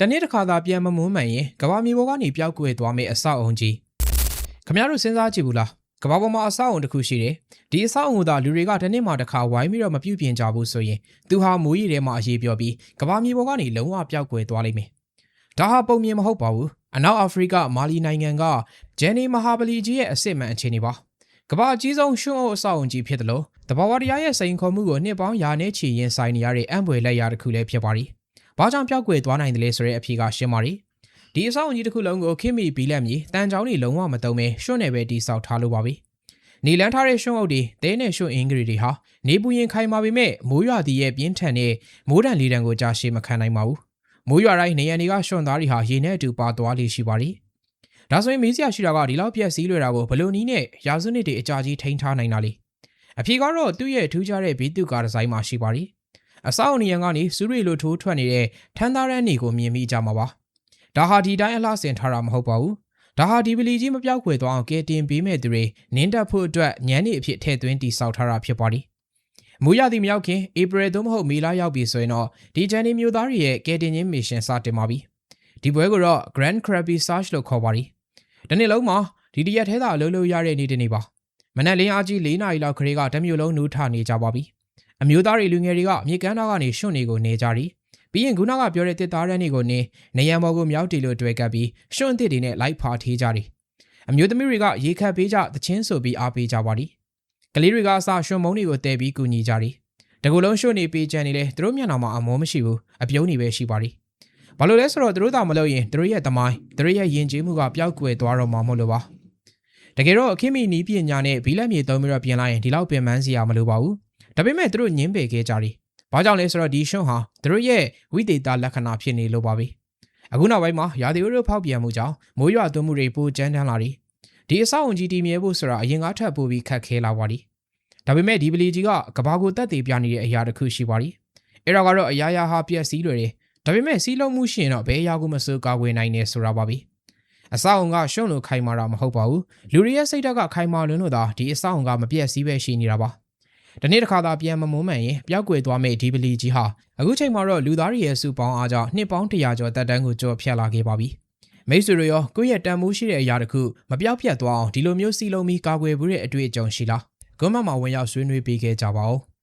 တနေ့တစ်ခါသာပြန်မမွန်းမှန်ရင်ကဘာမြေပေါ်ကနေပျောက်ကွယ်သွားမယ့်အဆောက်အုံကြီးခမရတို့စဉ်းစားကြည့်ဘူးလားကဘာပေါ်မှာအဆောက်အုံတစ်ခုရှိတယ်ဒီအဆောက်အုံကလူတွေကတစ်နေ့မှတစ်ခါဝိုင်းပြီးတော့မပြုတ်ပြင်ကြဘူးဆိုရင်သူဟာမိုးရီထဲမှာအရေးပြောပြီးကဘာမြေပေါ်ကနေလုံးဝပျောက်ကွယ်သွားလိမ့်မယ်ဒါဟာပုံမြင်မဟုတ်ပါဘူးအနောက်အာဖရိကမာလီနိုင်ငံကဂျန်နီမဟာပလီကြီးရဲ့အစ်စ်မှန်အခြေအနေပါကဘာအကြီးဆုံးရွှွန့်အုပ်အဆောက်အုံကြီးဖြစ်တယ်လို့တဘာဝတရားရဲ့စိန်ခေါ်မှုကိုနှစ်ပေါင်းယာနဲ့ချီရင်ဆိုင်နေရတဲ့အံ့ဖွယ်လက်ရာတစ်ခုလည်းဖြစ်ပါသည်။ ဘာကြောင့်ပျောက်ကွယ်သွားနိုင်တယ်လဲဆိုတဲ့အဖြေကရှင်းပါရီ။ဒီအဆောက်အုံကြီးတစ်ခုလုံးကိုခိမီဘီလက်မြေတန်ချောင်းတွေလုံးဝမတုံပဲရွှွန့်နယ်ပဲတိဆောက်ထားလို့ပါပဲ။နီလန်းထားတဲ့ရွှွန့်အုပ်တွေတဲနဲ့ရွှွန့်အင်္ဂရီတွေဟာနေပူရင်ခိုင်မာပေမဲ့မိုးရွာသည့်ရဲ့ပြင်းထန်တဲ့မိုးတန်လေးတန်ကိုကြာရှည်မခံနိုင်ပါဘူး။မိုးရွာတိုင်းနေရန်တွေကရွှွန့်သားတွေဟာရေနဲ့အတူပါသွားလေရှိပါရီ။ဒါဆိုရင်မေးစရာရှိတာကဒီလောက်ပြက်စီးလွယ်တာကိုဘယ်လိုနည်းနဲ့ရာစုနှစ်တွေအကြာကြီးထိန်းထားနိုင်တာလဲ။အဖြေကတော့သူ့ရဲ့ထူးခြားတဲ့ဘီတုကာဒီဇိုင်းမှာရှိပါရီ။ အဆောက်အုံနေရန်ကနေစူးရီလိုထိုးထွက်နေတဲ့ထန်းသားရန်နေကိုမြင်မိကြမှာပါ။ဒါဟာဒီတိုင်းအလှဆင်ထားတာမဟုတ်ပါဘူး။ဒါဟာဒီပလီကြီးမပြောက်ခွေသွားအောင်ကဲတင်ပေးမဲ့သူတွေနင်းတက်ဖို့အတွက်ညမ်းနေအဖြစ်ထည့်သွင်းတည်ဆောက်ထားတာဖြစ်ပါသည်။မူရသည်မရောက်ခင်ဧပြီသို့မဟုတ်မေလရောက်ပြီဆိုရင်တော့ဒီဂျန်နီမျိုးသားတွေရဲ့ကဲတင်ချင်းမစ်ရှင်စတင်ပါပြီ။ဒီပွဲကိုတော့ Grand Krabby Search လို့ခေါ်ပါသည်။ဒီနေ့လုံးမှာဒီတရက်ထဲသာအလုပ်လုပ်ရတဲ့နေ့တစ်နေ့ပါ။မနက်လင်းအားကြီး၄နာရီလောက်ခရီးကတမျိုးလုံးနူးထနေကြပါပြီ။ အမျိုးသားတွေလူငယ်တွေကမြေကမ်းသားကနေရွှွန့်တွေကိုနေကြတယ်။ပြီးရင်ခုနကပြောတဲ့တစ်သားရန်တွေကိုနေနေရံဘော်ကိုမြောက်တီလို့တွေ့ကပ်ပြီးရွှွန့်အစ်စ်တွေနဲ့လိုက်ဖာထေးကြတယ်။အမျိုးသမီးတွေကရေခတ်ပေးကြသချင်းဆိုပြီးအားပေးကြပါသည်။ကလေးတွေကအစရွှွန့်မုံတွေကိုတဲပြီးကူညီကြတယ်။တကူလုံးရွှွန့်နေပေးချန်နေလေသူတို့မျက်နှာမှာအမောမရှိဘူးအပြုံးနေပဲရှိပါသည်။ဘာလို့လဲဆိုတော့သူတို့သာမလုပ်ရင်သူတို့ရဲ့သမိုင်းသူတို့ရဲ့ယဉ်ကျေးမှုကပျောက်ကွယ်သွားတော့မှာမဟုတ်လို့ပါ။တကယ်တော့အခင်းမီနီးပညာနဲ့ဘီလက်မြေသုံးပြီးတော့ပြင်လိုက်ရင်ဒီလောက်ပင်ပန်းစရာမလိုပါဘူး။ ဒါပေမဲ့သူတို့ညင်းပယ်ခဲ့ကြတယ်။ဘာကြောင့်လဲဆိုတော့ဒီရှွန့်ဟာသူတို့ရဲ့ဝိသေသလက္ခဏာဖြစ်နေလို့ပါပဲ။အခုနောက်ပိုင်းမှာရာသီဥတုဖောက်ပြန်မှုကြောင့်မိုးရွာသွန်းမှုတွေပိုကျန်းတန်းလာတယ်။ဒီအဆောက်အုံကြီးတည်မြဲဖို့ဆိုတာအရင်ကထပ်ပိုပြီးခက်ခဲလာပါသည်။ဒါပေမဲ့ဒီပလီကြီးကကဘာကိုတက်တည်ပြနေတဲ့အရာတစ်ခုရှိပါသည်။အဲ့ဒါကတော့အရာရာဟာပြက်စီးလွယ်တယ်။ဒါပေမဲ့စီးလုံးမှုရှိရင်တော့ဘယ်အရာကိုမစိုးကာကွယ်နိုင်နေဆိုတာပါပဲ။အဆောက်အုံကရှုံလို့ခိုင်မာတာမဟုတ်ပါဘူး။လူတွေရဲ့စိတ်ဓာတ်ကခိုင်မာလွန်းလို့သာဒီအဆောက်အုံကမပြက်စီးပဲရှိနေတာပါ။ ဒီနေ့တစ်ခါသာပြန်မမုန်းမှန်ရင်ပျောက်ကွယ်သွားမယ့်ဒီပလီကြီးဟာအခုချိန်မှာတော့လူသားတွေရဲ့စုပေါင်းအားကြောင့်နှစ်ပေါင်း100ကျော်တက်တန်းကိုကြော်ဖြတ်လာခဲ့ပါပြီ။မိတ်ဆွေတို့ရောကိုယ့်ရဲ့တန်မိုးရှိတဲ့အရာတစ်ခုမပြောက်ပြတ်သွားအောင်ဒီလိုမျိုးစီလုံးပြီးကာကွယ်ဖို့တဲ့အတွေ့အကြုံရှိလား။ကွန်မန့်မှာဝင်ရောက်ဆွေးနွေးပေးခဲ့ကြပါဦး။